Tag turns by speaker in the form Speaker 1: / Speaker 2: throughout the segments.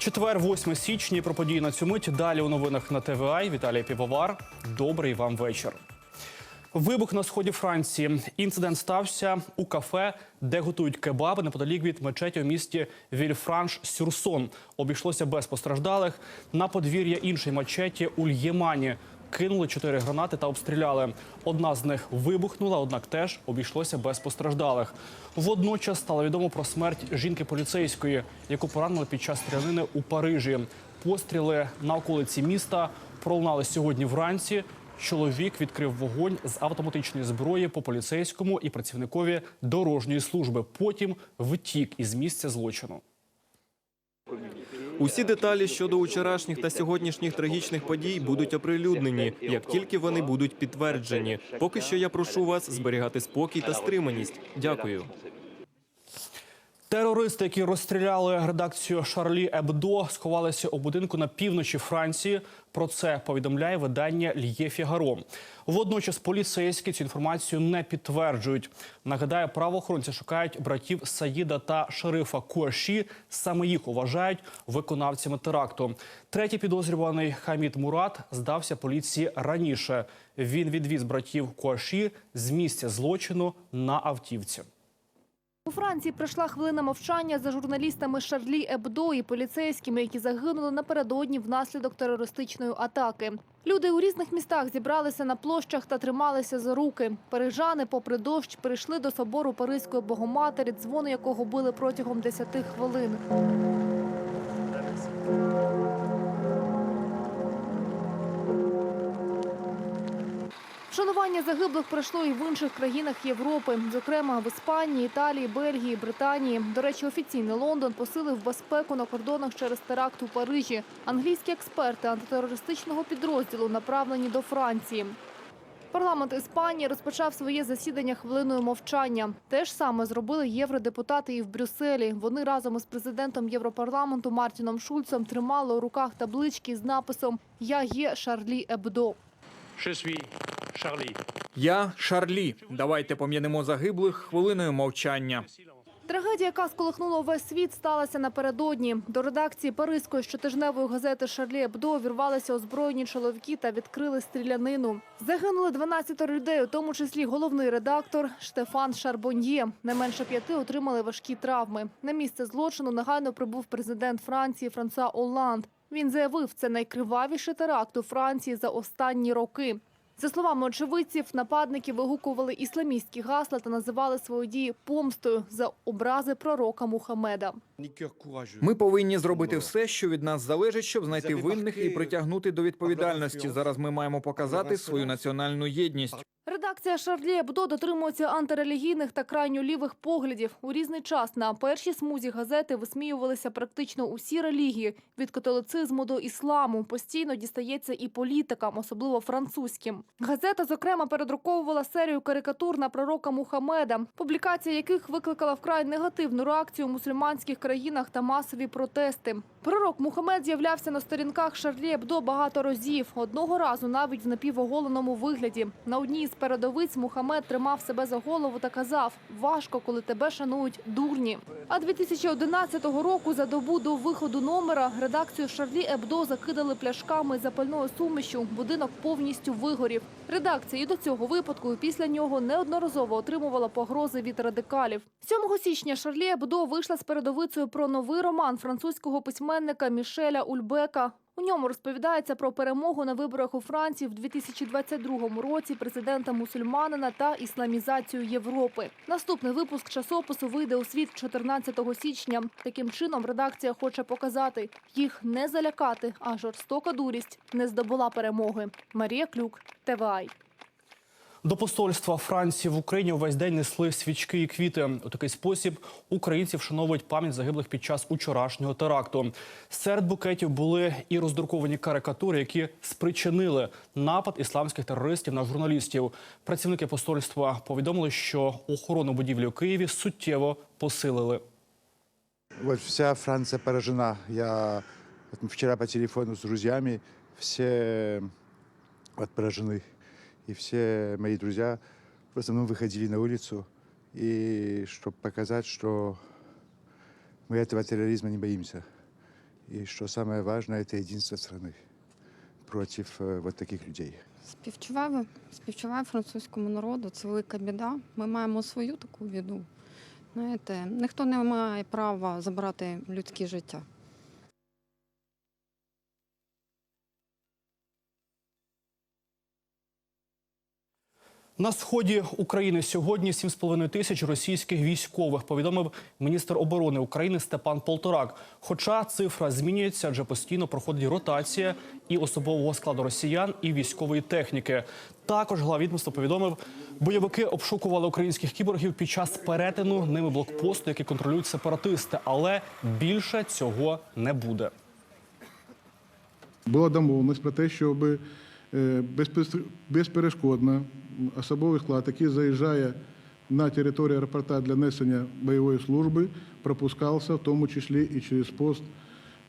Speaker 1: Четвер, 8 січня. Про події на цю мить. Далі у новинах на ТВА. Віталій Півовар. Добрий вам вечір. Вибух на сході Франції. Інцидент стався у кафе, де готують кебаби неподалік від мечеті у місті Вільфранш-Сюрсон. Обійшлося без постраждалих. На подвір'я іншої мечеті у Л'ємані кинули чотири гранати та обстріляли. Одна з них вибухнула, однак теж обійшлося без постраждалих. Водночас стало відомо про смерть жінки поліцейської, яку поранили під час стрілянини у Парижі. Постріли на околиці міста пролунали сьогодні вранці. Чоловік відкрив вогонь з автоматичної зброї по поліцейському і працівникові дорожньої служби. Потім втік із місця злочину.
Speaker 2: Усі деталі щодо вчорашніх та сьогоднішніх трагічних подій будуть оприлюднені, як тільки вони будуть підтверджені. Поки що я прошу вас зберігати спокій та стриманість. Дякую.
Speaker 1: Терористи, які розстріляли редакцію Шарлі Ебдо, сховалися у будинку на півночі Франції. Про це повідомляє видання Л'є Фігаро. Водночас поліцейські цю інформацію не підтверджують. Нагадаю, правоохоронці шукають братів Саїда та шерифа Куаші. Саме їх вважають виконавцями теракту. Третій підозрюваний Хамід Мурат здався поліції раніше. Він відвіз братів Куаші з місця злочину на автівці.
Speaker 3: У Франції пройшла хвилина мовчання за журналістами Шарлі Ебдо і поліцейськими, які загинули напередодні внаслідок терористичної атаки. Люди у різних містах зібралися на площах та трималися за руки. Парижани, попри дощ, прийшли до собору Паризької Богоматері, дзвони якого били протягом 10 хвилин. Вшанування загиблих пройшло і в інших країнах Європи, зокрема в Іспанії, Італії, Бельгії, Британії. До речі, офіційний Лондон посилив безпеку на кордонах через теракт у Парижі. Англійські експерти антитерористичного підрозділу направлені до Франції. Парламент Іспанії розпочав своє засідання хвилиною мовчання. Те ж саме зробили євродепутати і в Брюсселі. Вони разом із президентом Європарламенту Мартіном Шульцем тримали у руках таблички з написом Я є Шарлі Ебдо.
Speaker 4: Suis Charlie.
Speaker 5: Я Шарлі. Давайте пом'янемо загиблих хвилиною мовчання.
Speaker 3: Трагедія, яка сколихнула увесь світ, сталася напередодні. До редакції паризької щотижневої газети Шарлі Ебдо увірвалися озброєні чоловіки та відкрили стрілянину. Загинули 12 людей, у тому числі головний редактор Штефан Шарбоньє. Не менше п'яти отримали важкі травми. На місце злочину негайно прибув президент Франції Франсуа Олланд. Він заявив, це найкривавіший теракт у Франції за останні роки. За словами очевидців, нападники вигукували ісламістські гасла та називали свої дії помстою за образи пророка Мухаммеда.
Speaker 5: Ми повинні зробити все, що від нас залежить, щоб знайти винних і притягнути до відповідальності. Зараз ми маємо показати свою національну єдність.
Speaker 3: Редакція Шарлі Ебдо дотримується антирелігійних та крайньо лівих поглядів. У різний час на першій смузі газети висміювалися практично усі релігії від католицизму до ісламу. Постійно дістається і політикам, особливо французьким. Газета, зокрема, передруковувала серію карикатур на пророка Мухаммеда, публікація яких викликала вкрай негативну реакцію мусульманських країнах та масові протести. Пророк Мухаммед з'являвся на сторінках Шарлі Ебдо багато разів. Одного разу навіть в напівоголеному вигляді. На одній з передовиць Мухаммед тримав себе за голову та казав: важко, коли тебе шанують дурні. А 2011 року, за добу до виходу номера, редакцію Шарлі Ебдо закидали пляшками запальною сумішю. Будинок повністю вигорів. Редакція і до цього випадку і після нього неодноразово отримувала погрози від радикалів. 7 січня Шарлі Ебдо вийшла з передовицею про новий роман французького письменника Мішеля Ульбека. У ньому розповідається про перемогу на виборах у Франції в 2022 році президента мусульманина та ісламізацію Європи. Наступний випуск часопису вийде у світ 14 січня. Таким чином редакція хоче показати, їх не залякати, а жорстока дурість не здобула перемоги. Марія Клюк, ТВАЙ.
Speaker 1: До посольства Франції в Україні увесь день несли свічки і квіти. У такий спосіб українці вшановують пам'ять загиблих під час учорашнього теракту. Серед букетів були і роздруковані карикатури, які спричинили напад ісламських терористів на журналістів. Працівники посольства повідомили, що охорону будівлі у Києві суттєво посилили.
Speaker 6: Вот вся Франция поражена. Я вот вчера по телефону с друзьями все вот поражены. И все мои друзья в основном выходили на улицу, и чтобы показать, что мы этого терроризма не боимся. И что самое важное, это единство страны против э, вот таких людей.
Speaker 7: Співчуваю, співчуваю французькому народу. Це велика біда. Ми маємо свою таку біду. Знаєте, ніхто не має права забрати людське життя.
Speaker 1: На сході України сьогодні 7,5 тисяч російських військових, повідомив міністр оборони України Степан Полторак. Хоча цифра змінюється, адже постійно проходить ротація і особового складу росіян, і військової техніки. Також глава відомства повідомив, бойовики обшукували українських кіборгів під час перетину ними блокпосту, який контролюють сепаратисти, але більше цього не буде.
Speaker 8: Була домовленість про те, щоб безпес- безперешкодно особовий склад, який заїжджає на територію аеропорта для несення бойової служби, пропускався, в тому числі і через пост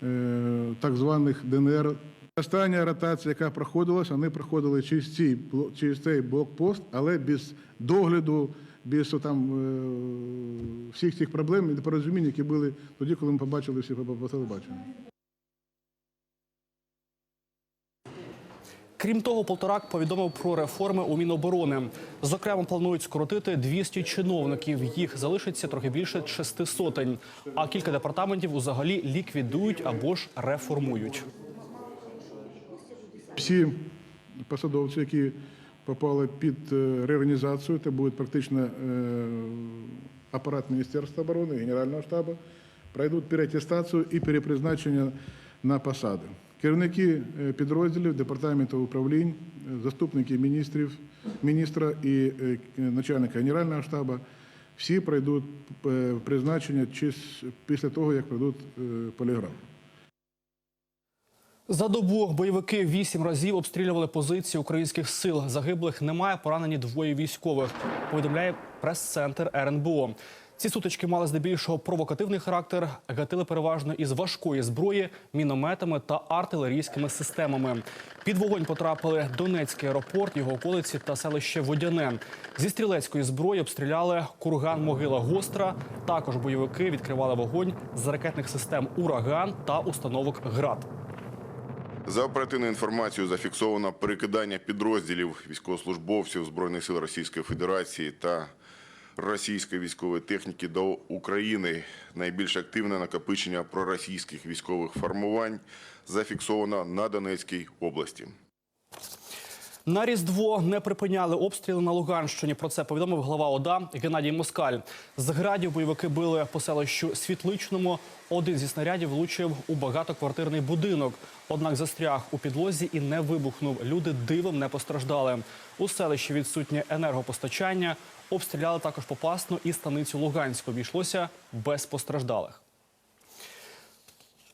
Speaker 8: е, так званих ДНР. Остання ротація, яка проходилася, вони проходили через, бло- через цей блокпост, але без догляду, без там, е, всіх цих проблем і непорозумінь, які були тоді, коли ми побачили всі по телебаченню.
Speaker 1: Крім того, Полторак повідомив про реформи у Міноборони. Зокрема, планують скоротити 200 чиновників. Їх залишиться трохи більше шести сотень. А кілька департаментів взагалі ліквідують або ж реформують.
Speaker 8: Всі посадовці, які попали під е, реорганізацію, це буде практично е, апарат Міністерства оборони, Генерального штабу, пройдуть переатестацію і перепризначення на посади. Керівники е, підрозділів, департаментів управлінь, е, заступники міністрів, міністра і е, начальника Генерального штабу, всі пройдуть призначення після того, як пройдуть поліграф.
Speaker 1: За добу бойовики вісім разів обстрілювали позиції українських сил. Загиблих немає, поранені двоє військових. Повідомляє прес-центр РНБО. Ці сутички мали здебільшого провокативний характер, гатили переважно із важкої зброї, мінометами та артилерійськими системами. Під вогонь потрапили Донецький аеропорт, його околиці та селище Водяне. Зі стрілецької зброї обстріляли курган Могила Гостра. Також бойовики відкривали вогонь з ракетних систем Ураган та установок ГРАД.
Speaker 9: За оперативною інформацією зафіксовано перекидання підрозділів військовослужбовців Збройних сил Російської Федерації та російської військової техніки до України. Найбільш активне накопичення проросійських військових формувань зафіксовано на Донецькій області.
Speaker 1: На Різдво не припиняли обстріли на Луганщині. Про це повідомив глава ОДА Геннадій Москаль. З градів бойовики били по селищу Світличному. Один зі снарядів влучив у багатоквартирний будинок. Однак застряг у підлозі і не вибухнув. Люди дивом не постраждали. У селищі відсутнє енергопостачання. Обстріляли також попасно і станицю Луганську. Обійшлося без постраждалих.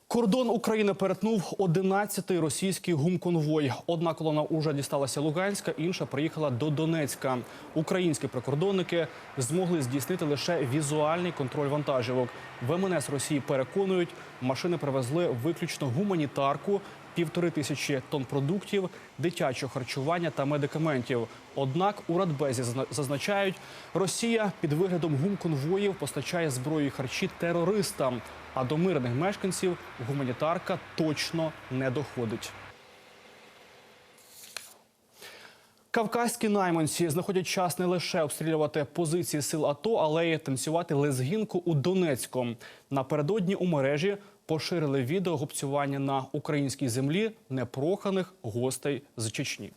Speaker 1: Кордон України перетнув 11-й російський гумконвой. Одна колона уже дісталася Луганська, інша приїхала до Донецька. Українські прикордонники змогли здійснити лише візуальний контроль вантажівок. В МНС Росії переконують, машини привезли виключно гуманітарку, півтори тисячі тонн продуктів, дитячого харчування та медикаментів. Однак у Радбезі зазначають, Росія під виглядом гумконвоїв постачає зброю і харчі терористам. А до мирних мешканців гуманітарка точно не доходить. Кавказькі найманці знаходять час не лише обстрілювати позиції сил АТО, але й танцювати лезгінку у Донецьку. Напередодні у мережі поширили відео гопцювання на українській землі непроханих гостей з Чечні.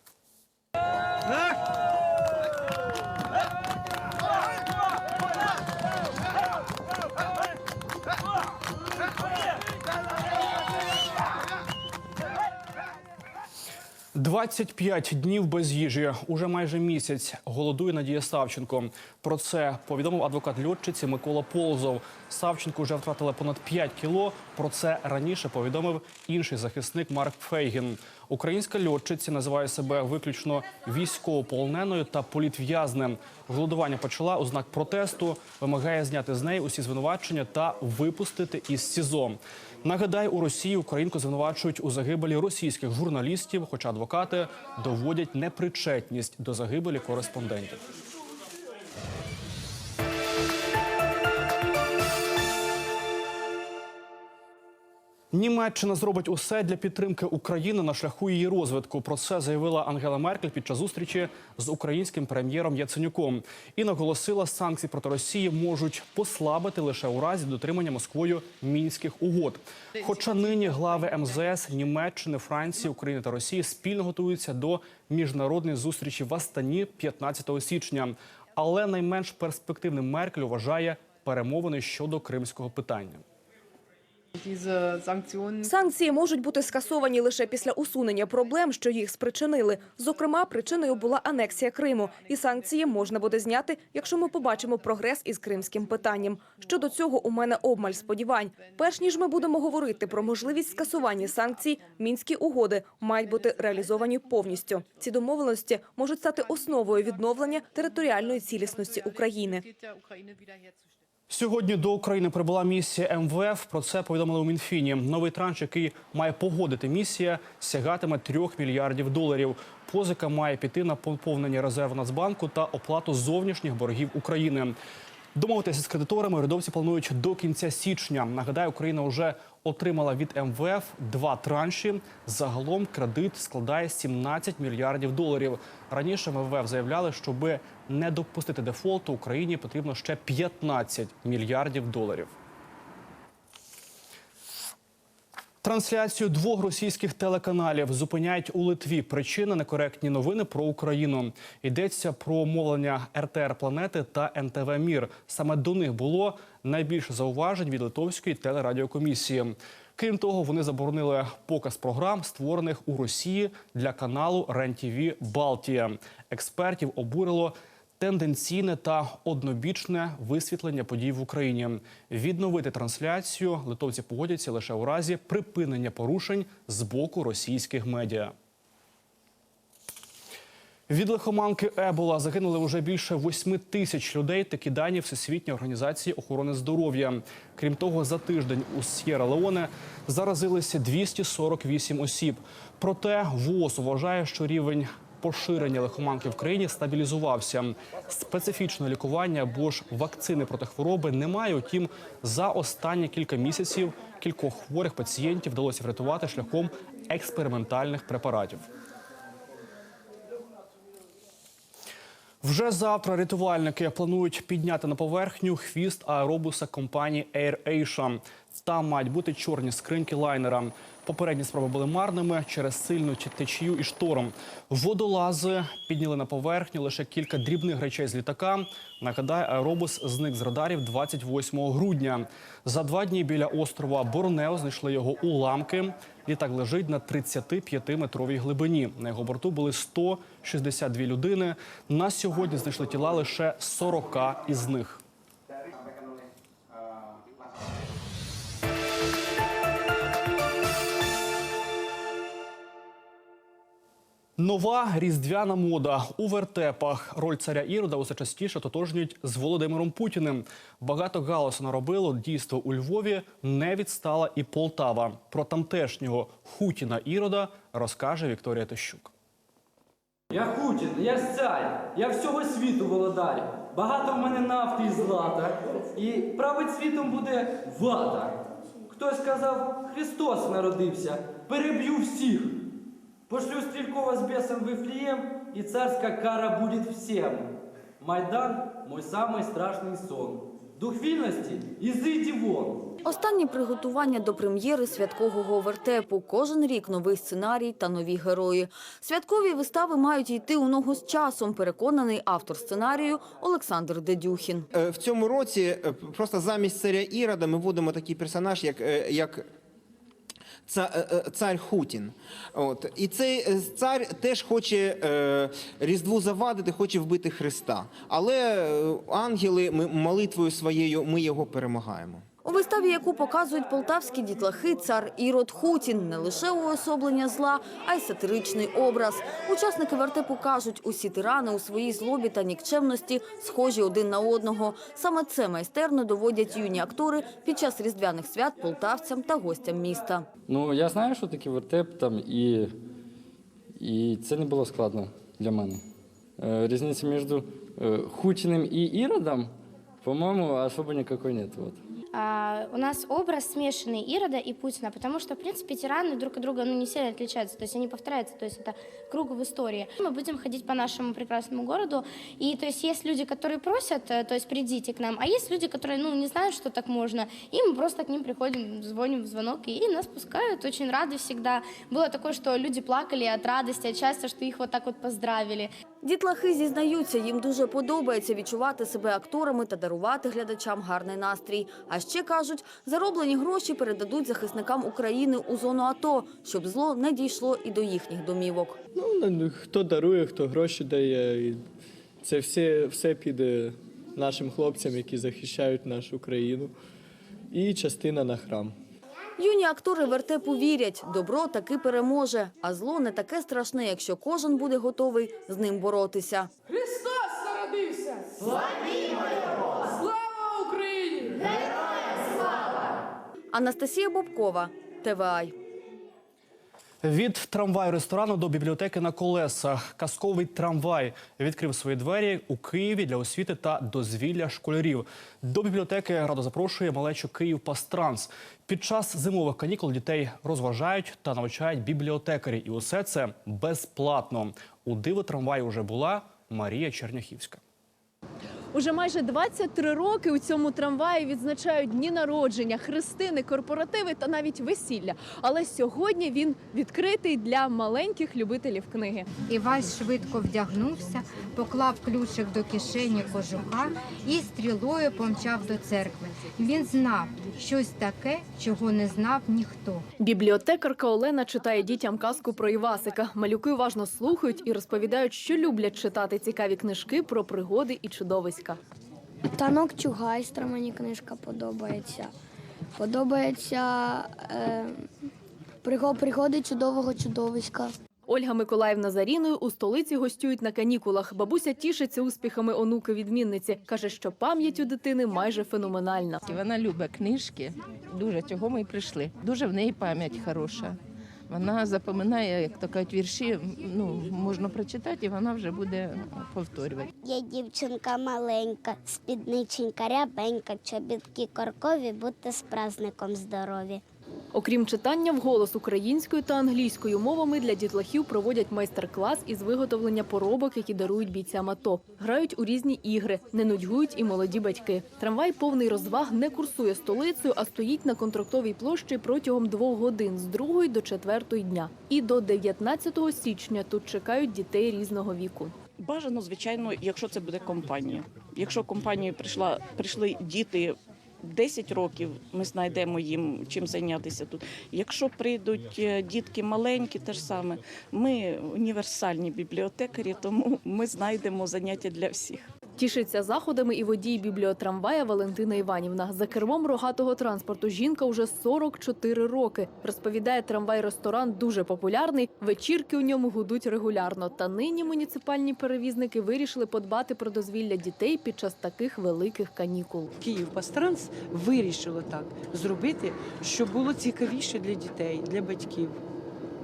Speaker 1: «25 днів без їжі. Уже майже місяць голодує Надія Савченко. Про це повідомив адвокат льотчиці Микола Ползов. Савченко вже втратила понад 5 кіло. Про це раніше повідомив інший захисник Марк Фейгін. Українська льотчиця називає себе виключно військовополоненою та політв'язнем. Голодування почала у знак протесту. Вимагає зняти з неї усі звинувачення та випустити із СІЗО. Нагадаю, у Росії українку звинувачують у загибелі російських журналістів, хоча адвокати доводять непричетність до загибелі кореспондентів. Німеччина зробить усе для підтримки України на шляху її розвитку. Про це заявила Ангела Меркель під час зустрічі з українським прем'єром Яценюком і наголосила, санкції проти Росії можуть послабити лише у разі дотримання Москвою мінських угод. Хоча нині глави МЗС Німеччини, Франції, України та Росії спільно готуються до міжнародної зустрічі в Астані 15 січня. Але найменш перспективним Меркель вважає перемовини щодо кримського питання.
Speaker 10: Санкції можуть бути скасовані лише після усунення проблем, що їх спричинили. Зокрема, причиною була анексія Криму, і санкції можна буде зняти, якщо ми побачимо прогрес із кримським питанням. Щодо цього, у мене обмаль сподівань. Перш ніж ми будемо говорити про можливість скасування санкцій, мінські угоди мають бути реалізовані повністю. Ці домовленості можуть стати основою відновлення територіальної цілісності України.
Speaker 1: Сьогодні до України прибула місія МВФ. Про це повідомили у Мінфіні. Новий транш, який має погодити місія, сягатиме 3 мільярдів доларів. Позика має піти на поповнення резерву Нацбанку та оплату зовнішніх боргів України. Домовитися з кредиторами урядовці планують до кінця січня. Нагадаю, Україна вже отримала від МВФ два транші. Загалом кредит складає 17 мільярдів доларів. Раніше МВФ заявляли, щоби не допустити дефолту, Україні потрібно ще 15 мільярдів доларів. Трансляцію двох російських телеканалів зупиняють у Литві. Причина некоректні новини про Україну. Йдеться про мовлення РТР Планети та НТВ Мір. Саме до них було найбільше зауважень від литовської телерадіокомісії. Крім того, вони заборонили показ програм, створених у Росії для каналу РЕН-ТІВІ Балтія. Експертів обурило тенденційне та однобічне висвітлення подій в Україні. Відновити трансляцію литовці погодяться лише у разі припинення порушень з боку російських медіа. Від лихоманки Ебола загинули вже більше 8 тисяч людей. Такі дані Всесвітньої організації охорони здоров'я. Крім того, за тиждень у С'єра Леоне заразилися 248 осіб. Проте ВООЗ вважає, що рівень поширення лихоманки в країні стабілізувався. Специфічного лікування або ж вакцини проти хвороби немає. Утім, за останні кілька місяців кількох хворих пацієнтів вдалося врятувати шляхом експериментальних препаратів. Вже завтра рятувальники планують підняти на поверхню хвіст аеробуса компанії AirAsia. Там мають бути чорні скриньки лайнера. Попередні спроби були марними через сильну течію і шторм. Водолази підняли на поверхню лише кілька дрібних речей з літака. Нагадаю, аеробус зник з радарів 28 грудня. За два дні біля острова Борнео знайшли його уламки. Літак лежить на 35-метровій глибині. На його борту були 162 людини. На сьогодні знайшли тіла лише 40 із них. Нова різдвяна мода у вертепах. Роль царя Ірода усе частіше тотожнюють з Володимиром Путіним. Багато галасу наробило дійство у Львові. Не відстала і Полтава. Про тамтешнього Хутіна Ірода розкаже Вікторія Тищук.
Speaker 11: Я Хутін, я цар, я всього світу володар. Багато в мене нафти і злата. І править світом буде влада. Хтось сказав, Христос народився, переб'ю всіх. Пошлю стрелькова с бесом в Вифлеем, и царская кара будет всем. Майдан – мой самый страшный сон. Дух вільності – ізиді вон.
Speaker 10: Останні приготування до прем'єри святкового вертепу. Кожен рік новий сценарій та нові герої. Святкові вистави мають йти у ногу з часом, переконаний автор сценарію Олександр Дедюхін.
Speaker 12: Е, В цьому році е, просто замість царя Ірода ми вводимо такий персонаж, як, е, як цар Хутін. От. І цей е, цар теж хоче е, Різдву завадити, хоче вбити Христа. Але е, ангели ми, молитвою своєю ми його перемагаємо.
Speaker 10: У виставі, яку показують полтавські дітлахи, цар Ірод Хутін не лише уособлення зла, а й сатиричний образ. Учасники вертепу кажуть, усі тирани у своїй злобі та нікчемності схожі один на одного. Саме це майстерно доводять юні актори під час різдвяних свят полтавцям та гостям міста.
Speaker 11: Ну, я знаю, що таке вертеп там, і, і це не було складно для мене. Е, Різниця між е, Хутіним і Іродом, по-моєму, особо ніякої нет Вот.
Speaker 13: а, у нас образ смешанный Ирода и Путина, потому что, в принципе, тираны друг от друга ну, не сильно отличаются, то есть они повторяются, то есть это круг в истории. Мы будем ходить по нашему прекрасному городу, и то есть есть люди, которые просят, э, то есть придите к нам, а есть люди, которые, ну, не знают, что так можно, и мы просто к ним приходим, звоним в звонок, и нас пускают, очень рады всегда. Было такое, что люди плакали от радости, от счастья, что их вот так вот поздравили.
Speaker 10: Дітлахи зізнаються, їм дуже подобається відчувати себе акторами та дарувати глядачам гарний настрій. А ще кажуть, зароблені гроші передадуть захисникам України у зону АТО, щоб зло не дійшло і до їхніх домівок.
Speaker 14: Ну, хто дарує, хто гроші дає. І це все, все піде нашим хлопцям, які захищають нашу країну. І частина на храм.
Speaker 10: Юні актори вертепу вірять, добро таки переможе, а зло не таке страшне, якщо кожен буде готовий з ним боротися.
Speaker 15: Христос народився! Славімо його! Слава Україні!
Speaker 10: Анастасія Бобкова, ТВАЙ.
Speaker 1: Від трамваю ресторану до бібліотеки на колесах. Казковий трамвай відкрив свої двері у Києві для освіти та дозвілля школярів. До бібліотеки радо запрошує малечу Київ Пастранс. Під час зимових канікул дітей розважають та навчають бібліотекарі. І усе це безплатно. У диво трамваю вже була Марія Черняхівська.
Speaker 15: Уже майже 23 роки у цьому трамваї відзначають дні народження, хрестини, корпоративи та навіть весілля. Але сьогодні він відкритий для маленьких любителів книги.
Speaker 13: Івась швидко вдягнувся, поклав ключик до кишені кожуха і стрілою помчав до церкви. Він знав щось таке, чого не знав ніхто.
Speaker 15: Бібліотекарка Олена читає дітям казку про Івасика. Малюки уважно слухають і розповідають, що люблять читати цікаві книжки про пригоди і чудовиська.
Speaker 13: Танок Чугайстра мені книжка подобається. Подобається е, пригоди чудового чудовиська.
Speaker 15: Ольга Миколаївна за Ріною у столиці гостюють на канікулах. Бабуся тішиться успіхами онуки відмінниці. каже, що пам'ять у дитини майже феноменальна.
Speaker 16: Вона любить книжки, дуже цього ми й прийшли. Дуже в неї пам'ять хороша. Вона запоминає, як то кажуть, вірші, ну, можна прочитати, і вона вже буде повторювати.
Speaker 13: Я дівчинка маленька, спідниченька рябенька, чобітки коркові, будьте з праздником здорові.
Speaker 15: Окрім читання вголос українською та англійською мовами для дітлахів проводять майстер-клас із виготовлення поробок, які дарують бійцям АТО. Грають у різні ігри, не нудьгують і молоді батьки. Трамвай повний розваг не курсує столицею, а стоїть на контрактовій площі протягом двох годин з другої до четвертої дня. І до 19 січня тут чекають дітей різного віку.
Speaker 16: Бажано, звичайно, якщо це буде компанія. Якщо компанією прийшла, прийшли діти 10 років, ми знайдемо їм чим зайнятися тут. Якщо прийдуть е, дітки маленькі, те ж саме, ми універсальні бібліотекарі, тому ми знайдемо заняття для всіх.
Speaker 15: Тішиться заходами і водій бібліотрамвая Валентина Іванівна. За кермом рогатого транспорту жінка уже 44 роки. Розповідає, трамвай-ресторан дуже популярний. Вечірки у ньому гудуть регулярно. Та нині муніципальні перевізники вирішили подбати про дозвілля дітей під час таких великих канікул.
Speaker 16: Київ Пастранс вирішило так зробити, щоб було цікавіше для дітей, для батьків.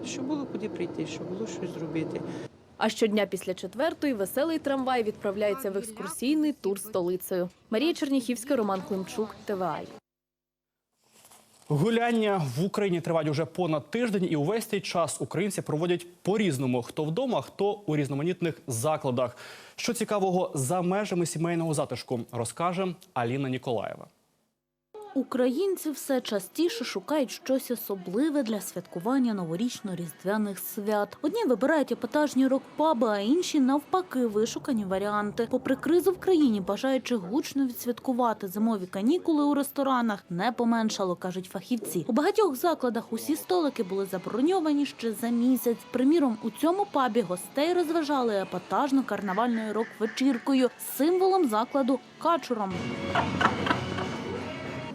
Speaker 16: Щоб було куди прийти, щоб було щось зробити.
Speaker 15: А щодня після четвертої веселий трамвай відправляється в екскурсійний тур столицею. Марія Черніхівська, Роман Климчук, ТВА.
Speaker 1: Гуляння в Україні тривають уже понад тиждень, і увесь цей час українці проводять по-різному: хто вдома, хто у різноманітних закладах. Що цікавого за межами сімейного затишку, розкаже Аліна Ніколаєва.
Speaker 17: Українці все частіше шукають щось особливе для святкування новорічно-різдвяних свят. Одні вибирають епатажні рок-паби, а інші навпаки вишукані варіанти. Попри кризу в країні, бажаючих гучно відсвяткувати зимові канікули у ресторанах не поменшало, кажуть фахівці. У багатьох закладах усі столики були заброньовані ще за місяць. Приміром, у цьому пабі гостей розважали епатажно карнавальною рок-вечіркою символом закладу качуром.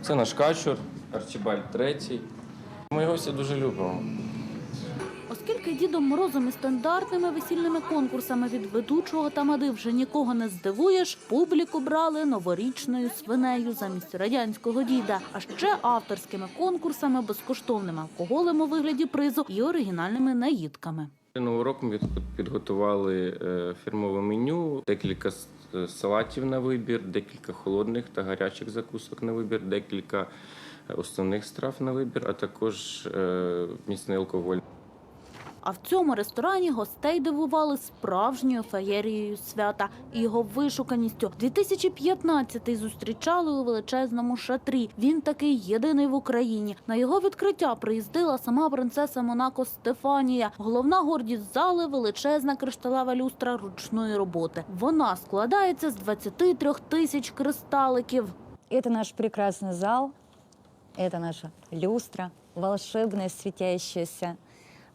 Speaker 14: Це наш качур, Арчибальд третій. Ми його всі дуже любимо.
Speaker 17: Оскільки Дідом Морозом і стандартними весільними конкурсами від ведучого тамади вже нікого не здивуєш, публіку брали новорічною свинею замість радянського діда, а ще авторськими конкурсами, безкоштовним алкоголем у вигляді призу і оригінальними наїдками.
Speaker 14: Нового року ми підготували е, фірмове меню, декілька
Speaker 18: салатів на вибір, декілька холодних та гарячих закусок на вибір, декілька е, основних страв на вибір, а також е, міцний алкоголь.
Speaker 17: А в цьому ресторані гостей дивували справжньою феєрією свята і його вишуканістю. 2015-й зустрічали у величезному шатрі. Він такий єдиний в Україні. На його відкриття приїздила сама принцеса Монако Стефанія. Головна гордість зали величезна кришталева люстра ручної роботи. Вона складається з 23 тисяч кристаликів.
Speaker 19: Это наш прекрасный зал, это наша люстра, волшебная, светящаяся.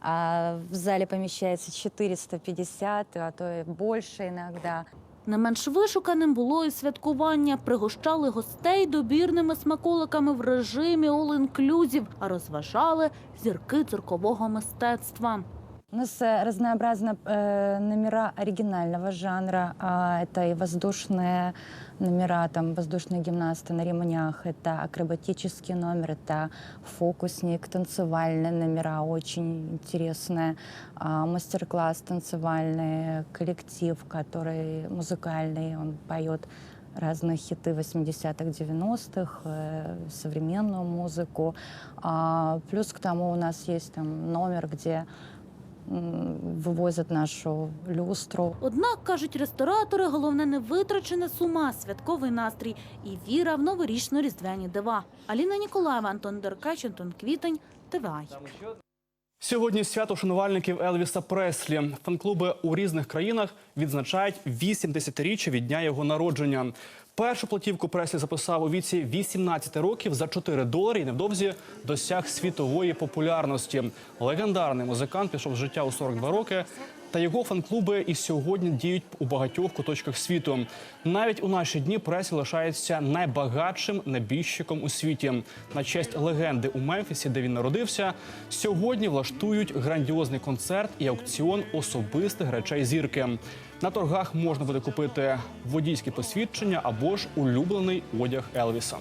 Speaker 19: А в зале помещается 450, а то и больше иногда.
Speaker 17: Не менш вишуканим було і святкування. Пригощали гостей добірними смаколиками в режимі all-inclusive, а розважали зірки циркового мистецтва.
Speaker 19: У нас э, разнообразно э, номера оригинального жанра. А, это и воздушные номера, там воздушные гимнасты на ремнях, это акробатический номер, это фокусник, танцевальные номера, очень интересные. А, мастер-класс танцевальный, коллектив, который музыкальный, он поет разные хиты 80-х, 90-х, э, современную музыку. А, плюс к тому у нас есть там номер, где м, вывозят нашу люстру.
Speaker 17: Однак, кажуть ресторатори, головне не витрачена сума, святковий настрій і віра в новорічно-різдвяні дива. Аліна Ніколаєва, Антон Деркач, Антон Квітень, ТВАЙ.
Speaker 1: Сьогодні свято шанувальників Елвіса Преслі. Фан-клуби у різних країнах відзначають 80-річчя від дня його народження. Першу платівку Преслі записав у віці 18 років за 4 долари і невдовзі досяг світової популярності. Легендарний музикант пішов з життя у 42 роки. Та його фан-клуби і сьогодні діють у багатьох куточках світу. Навіть у наші дні Преслі лишається найбагатшим небіжчиком у світі. На честь легенди у Мемфісі, де він народився, сьогодні влаштують грандіозний концерт і аукціон особистих речей зірки. На торгах можна буде купити водійські посвідчення або ж улюблений одяг Елвіса.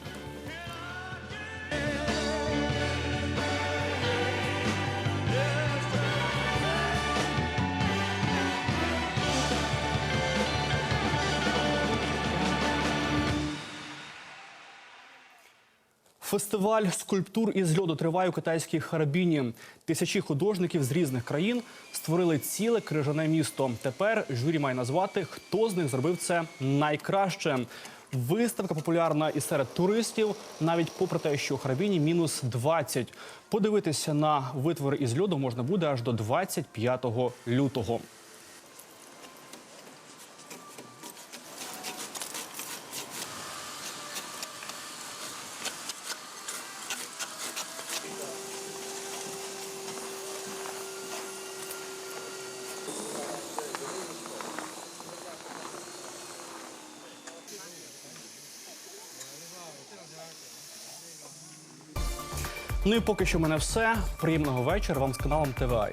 Speaker 1: Фестиваль скульптур із льоду триває у китайській Харбіні. Тисячі художників з різних країн створили ціле крижане місто. Тепер журі має назвати, хто з них зробив це найкраще. Виставка популярна і серед туристів, навіть попри те, що у Харбіні мінус 20. Подивитися на витвори із льоду можна буде аж до 25 лютого. Ну і поки що мене все. Приємного вечора вам з каналом ТВА.